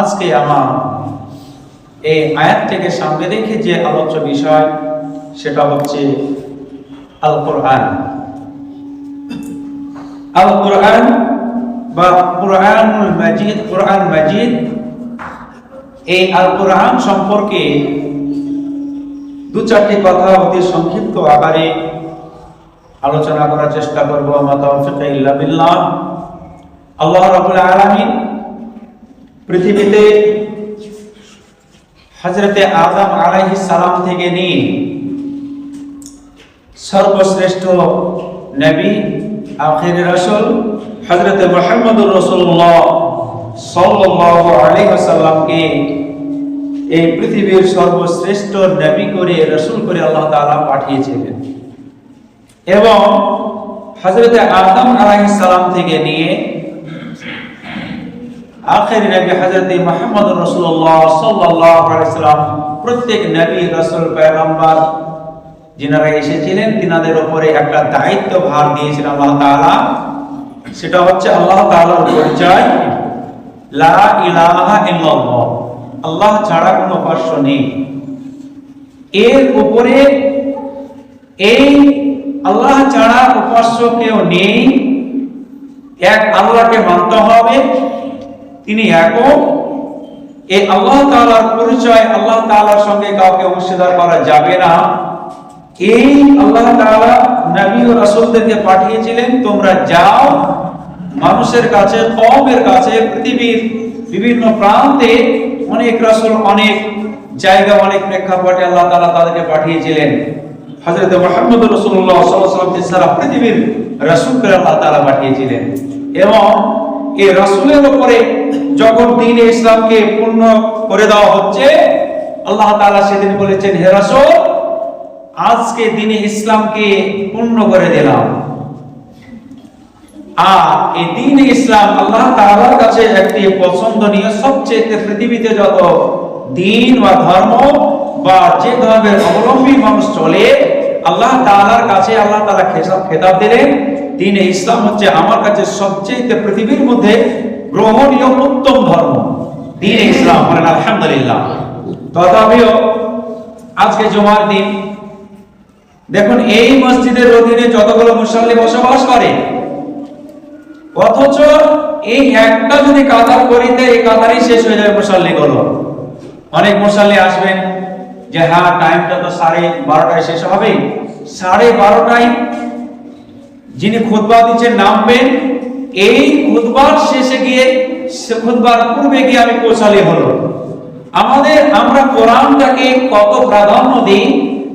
আজকে আমার এই আয়াত থেকে সামনে রেখে যে আলোচ্য বিষয়, সেটা হচ্ছে আল কোরআন আল কোরআন বা কোরআনুল মাজিদ, কোরআন মাজিদ, এই আল কোরআন সম্পর্কে দু চারটি কথা অতি সংক্ষিপ্ত আকারে আলোচনা করার চেষ্টা করব। তৌফিক ইল্লা বিল্লাহ। আল্লাহ রাব্বুল আলামিন পৃথিবীতে হজরতে আদম আলাইহিস সালাম থেকে নিয়ে সর্বশ্রেষ্ঠ নবী, আখির রাসূল হযরতে মুহাম্মদুর রাসূলুল্লাহ সাল্লাল্লাহু আলাইহি ওয়াসাল্লামকে এই পৃথিবীর সর্বশ্রেষ্ঠ নবী করে, রসুল করে আল্লাহ তাআলা পাঠিয়েছিলেন। এবং হযরতে আদম আলাইহিস সালাম থেকে নিয়ে আখের নবী হযরত মুহাম্মদ রাসূলুল্লাহ সাল্লাল্লাহু আলাইহি সাল্লাম, প্রত্যেক নবী রাসূল পয়গম্বর যিনারা এসেছিলেন, তিনাদের উপরে একটা দায়িত্ব ভার দিয়েছেন আল্লাহ তাআলা। সেটা হচ্ছে আল্লাহ তাআলার পরিচয়। লা ইলাহা ইল্লাল্লাহ। আল্লাহ ছাড়া কোনো উপাস্য নেই। এর উপরে এই আল্লাহ ছাড়া উপাস্য কেউ নেই। এক আল্লাহকে মানতে হবে। তিনি একক। এই আল্লাহ তাআলার পরিচয় আল্লাহ তাআলার সঙ্গে কাউকে অংশীদার করা যাবে না। এই আল্লাহ তাআলা নবী ও রাসূলদেরকে পাঠিয়েছিলেন, তোমরা যাও মানুষের কাছে, কওমের কাছে, পৃথিবীর বিভিন্ন প্রান্তে অনেক রাসূল, অনেক জায়গা, অনেক প্রেক্ষাপটে আল্লাহ তাআলা তাদেরকে পাঠিয়েছিলেন। হযরত মুহাম্মদ রাসূলুল্লাহ সারা পৃথিবীর রাসূলকে আল্লাহ তাআলা পাঠিয়েছিলেন। এবং এই রাসূলের উপরে যখন দ্বীন ইসলামকে পূর্ণ করে দেওয়া হচ্ছে, আল্লাহ তাআলা সেদিন বলেছেন, হে রাসূল, আজকে দিনে ইসলামকে পূর্ণ করে দিলাম। আর এই দিন ইসলাম আল্লাহ তাআলার কাছে একটি পছন্দনীয়, সবচেয়ে পৃথিবীতে যত দিন বা ধর্ম বা যে ধর্মের অবলম্বী মানুষ চলে, আল্লাহ তাআলার কাছে আল্লাহ তাআলা খেতাব খেতাব দিলেন। দিন ইসলাম হচ্ছে আমার কাছে সবচেয়ে পৃথিবীর মধ্যে গ্রহণীয় উত্তম ধর্ম। দিন ইসলাম, বলেন আলহামদুলিল্লাহ। তথাপিও আজকে জুমার দিন, দেখুন এই মসজিদের অধীনে যতগুলো মুসল্লি বসবাস করে, অথচ এই একটা যদি কাতার করিতে এই কাতারই শেষ হয়ে যাবে মুসল্লি গুলো অনেক মুসল্লি আসবেন যে হ্যাঁ টাইমটা তো সাড়ে বারোটায় শেষ হবে সাড়ে বারোটায় যিনি খুতবা দিচ্ছেন নামবেন, এই খুতবার শেষে গিয়ে সে খুতবার পূর্বে গিয়ে আমি পৌঁছালে হলো। আমাদের, আমরা কোরআনটাকে কত প্রাধান্য দিই,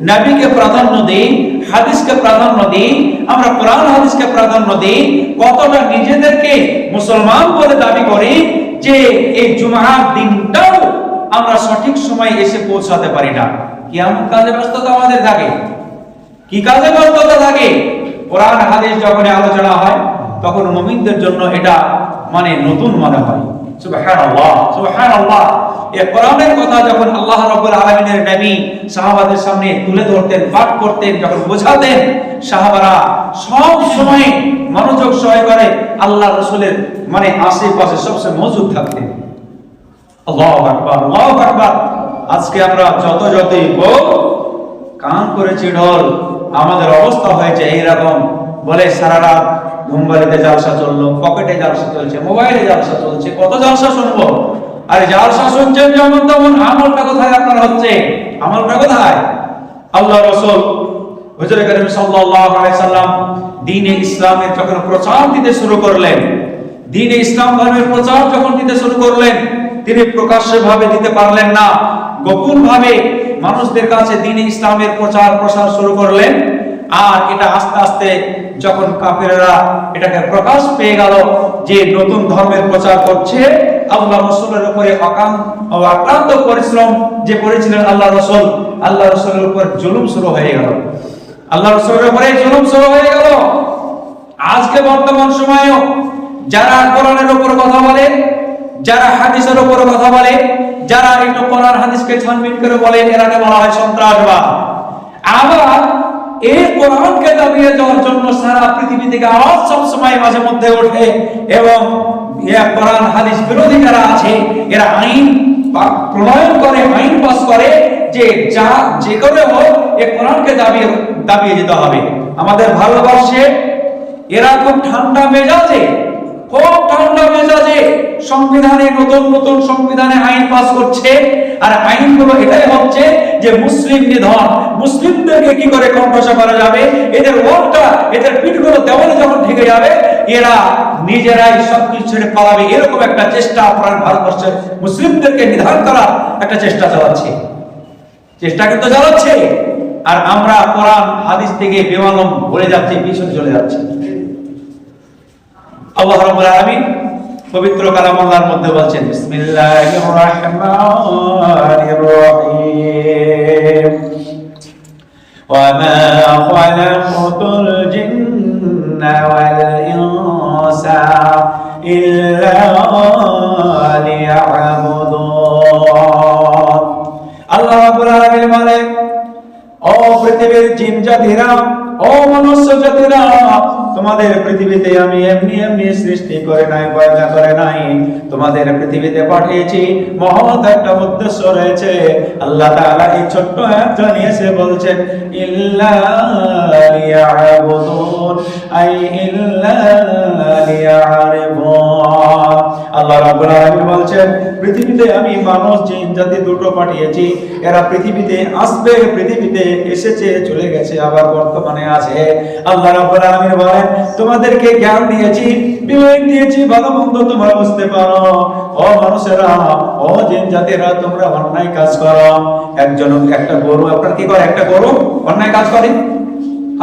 নবীকে প্রাধান্য দিই, হাদিসকে প্রাধান্য দিই, আমরা কোরআন, হাদিসকে প্রাধান্য দিই, কতটা নিজেদেরকে মুসলমান বলে দাবি করি যে এই জুমার দিনটাও আমরা সঠিক সময় এসে পৌঁছাতে পারি না। কি এমন কাজে ব্যস্ততা আমাদের থাকে। কি কাজে ব্যস্ততা থাকে? কোরআন হাদিস যখন আলোচনা হয়, তখন মুমিনদের জন্য এটা মানে নতুন মনে হয়। সুবহানাল্লাহ সুবহানাল্লাহ। এই কোরআনের কথা যখন আল্লাহ রাব্বুল আলামিনের নবী সাহাবাদের সামনে তুলে ধরতেন পাঠ করতেন, যখন বোঝাতেন, সাহাবারা সব সময় মনোযোগ সহকারে আল্লাহ রাসূলের মানে আশেপাশে সবসময় মজুদ থাকতেন। আল্লাহু আকবার আল্লাহু আকবার। আজকে আমরা যত যতই হোক কান করেছি, ঢোল আমাদের অবস্থা হয়েছে এইরকম বলে সারা রাত ঘুমবাড়িতে জালসা চলল, পকেটে জালসা চলছে, মোবাইলে জালসা চলছে, কত জালসা শুনব? আরে জালসা শুনছেন যেমন তেমন আমলটা কোথায় আপনার হচ্ছে? আমলটা কোথায়? আল্লাহ রসুল হুজুর করিম সাল্লাল্লাহু আলাইহি সাল্লাম দ্বীনে ইসলামের যখন প্রচার দিতে শুরু করলেন দ্বীনে ইসলাম ধর্মের প্রচার যখন দিতে শুরু করলেন, তিনি প্রকাশ্যভাবে দিতে পারলেন না গোপন ভাবে মানুষদের কাছে দ্বীনে ইসলামের প্রচার প্রসার শুরু করলেন, আর এটা আস্তে আস্তে যখন কাফেররা এটাকে প্রকাশ পেয়ে গেল যে নতুন ধর্মের প্রচার করছে, আল্লাহ রসুলের উপরে আক্রান্ত পরিশ্রম যে করেছিলেন আল্লাহ রসুল, আল্লাহ রসুলের উপর জুলুম শুরু হয়ে গেল। আল্লাহ রসুলের উপরে জুলুম শুরু হয়ে গেল। আজকে বর্তমান সময়েও যারা কোরআনের উপর কথা বলে, যারা হাদিসের উপর কথা বলে যারা একটু কোরআন হাদিসকে ছানবিন করে বলে এরাকে বলা হয় সন্ত্রাসবাদ। আবার এই কোরআনকে দাবিয়ে যাওয়ার জন্য সারা পৃথিবী থেকে আওয়াজ সবসময় মাঝে মধ্যে ওঠে এবং কোরআন হাদিস বিরোধী যারা আছে, এরা আইন প্রণয়ন করে, আইন পাস করে যে যা, যে করে হোক এই কোরআনকে দাবিয়ে দাবিয়ে যেতে হবে। আমাদের ভারতবর্ষে এরা খুব ঠান্ডা মেজাজে খুব ঠান্ডা মেজাজে সংবিধানে নতুন নতুন সংবিধানে আইন পাস করছে। আর আইনগুলো এটাই হচ্ছে যে মুসলিম নিধন। মুসলিমদেরকে কি করে কণ্ঠসা করা যাবে? এদের ওয়ালটা, এদের দেওয়ালে যখন ঢেকে যাবে, এরা নিজেরাই সবকিছু ছেড়ে পালাবে। এরকম একটা চেষ্টা আপনার ভারতবর্ষের মুসলিমদেরকে নিধন করার একটা চেষ্টা চালাচ্ছে। চেষ্টা কিন্তু চালাচ্ছে। আর আমরা কোরআন, হাদিস থেকে বেমালম ভরে যাচ্ছে, পিছনে চলে যাচ্ছে। আল্লাহ রাব্বুল আলামিন পবিত্র কালামাল্লাহর মধ্যে বলছেন বিসমিল্লাহির রাহমানির রহিম وما خلقت الجن والإنس إلا ليعبدون আল্লাহ রাব্বুল আলামিন বলেন ও পৃথিবীর জিন জাতিরা ও মনুষ্য জাতিরা তোমাদের পৃথিবীতে আমি এমনি এমনি সৃষ্টি করে নাই পয়দা করে নাই। তোমাদের পৃথিবীতে পাঠিয়েছি, মহৎ একটা উদ্দেশ্য রয়েছে। আল্লাহ তাআলা এই ছোট্ট আয়াত জানিয়েছে বলছেন ইল্লা লিয়াবুদুন, আই ইল্লা লিয়ারিফুন আল্লাহ রাব্বুল আলামিন বলছেন, পৃথিবীতে আমি মানুষ, জিন, জাতি দুটো পাঠিয়েছি। এরা পৃথিবীতে আসবে, পৃথিবীতে এসেছে, চলে গেছে, আবার বর্তমানে আছে। আল্লাহ রাব্বুল আলামিন বলেন তোমাদেরকে জ্ঞান দিয়েছি, বিবেক দিয়েছি ভালো মন্দ তোমরা বুঝতে পারো। ও মানুষেরা, ও জিন জাতিরা, তোমরা অন্যায় কাজ করো। একজন, একটা গরু, আপনার কি করে? একটা গরু অন্যায় কাজ করে?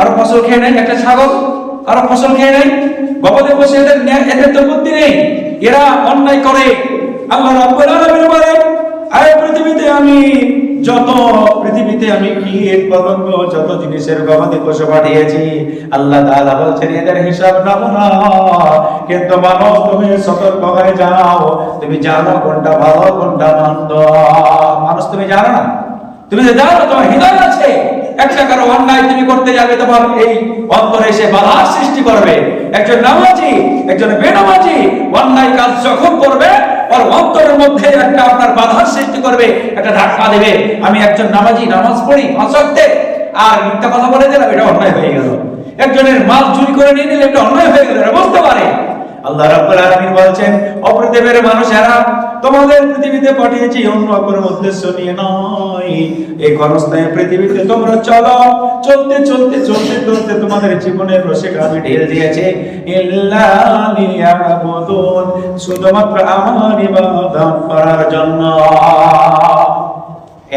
আর ফসল খেয়ে নেয়? একটা ছাগল? আর ফসল খেয়ে নেয়? গবাদি পশু এদের এদের তো বুদ্ধি নেই। এরা অন্যায় করে। আল্লাহ রাব্বুল আলামিন বলেন আরে পৃথিবীতে আমি যত পৃথিবীতে আমি কীট পতঙ্গ যত জিনিসের গবাদি পশু পাঠিয়েছি, আল্লাহ তাআলা বলছেন, এদের হিসাব নাও না কিন্তু মানুষ, তুমি সতর্ক হয়ে যাও। তুমি জানো কোনটা ভালো, কোনটা মন্দ। মানুষ, তুমি জানো না? তুমি যে জানো, তোমার হৃদয় আছে। একটা কারও অন্যায় তুমি করতে যাবে, তোমার এই অন্তরে এসে বাধা সৃষ্টি করবে। একজন নামাজি, একজন বেনামাজি, অন্যায় কাজ যখন করবে ওর অন্তরের মধ্যে একটা আপনার বাধা সৃষ্টি করবে, একটা ধাক্কা দেবে। আমি একজন নামাজি, নামাজ পড়ি, অসত্যে, আর মিথ্যা কথা বলে দিলাম, এটা অন্যায় হয়ে গেল। একজনের মাল চুরি করে নিয়ে নিলে এটা অন্যায় হয়ে গেল বুঝতে পারে। আল্লাহ রাব্বুল আলামিন বলছেন, অপরদেবের মানুষেরা তোমাদের পৃথিবীতে পাঠিয়েছি অন্য কোনো উদ্দেশ্য নিয়ে নয়। এই ক্ষণস্থায়ী পৃথিবীতে তোমরা চলো। চলতে চলতে চলতে চলতে তোমাদের জীবনের রসে আমি ঢেল দিয়েছে। শুধুমাত্র আমার ইবাদত করার জন্য।